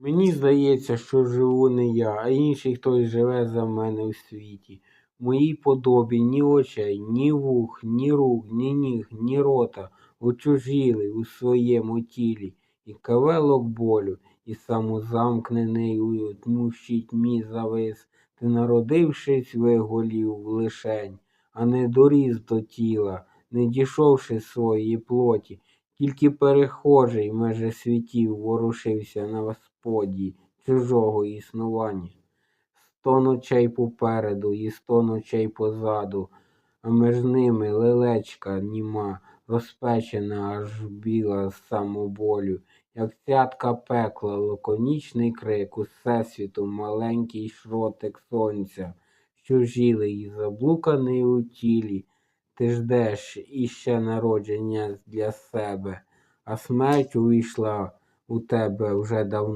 Мені здається, що живу не я, а інший хтось живе за мене у світі. В моїй подобі ні очей, ні вух, ні рук, ні ніг, ні рота. Очужіли у своєму тілі, і кавелок болю, і самозамкнений у тьмущій тьмі завис, ти, народившись, виголів лишень, а не доріс до тіла, не дійшовши своєї плоті, тільки перехожий межи світів ворушився на споді чужого існування. Сто ночей попереду і сто ночей позаду, а між ними лелечка німа, розпечена аж біла з самоболю, як цятка пекла, лаконічний крик усесвіту, маленький шротик сонця, що жили і заблуканий у тілі. Ти ждеш іще народження для себе, а смерть увійшла у тебе вже давно.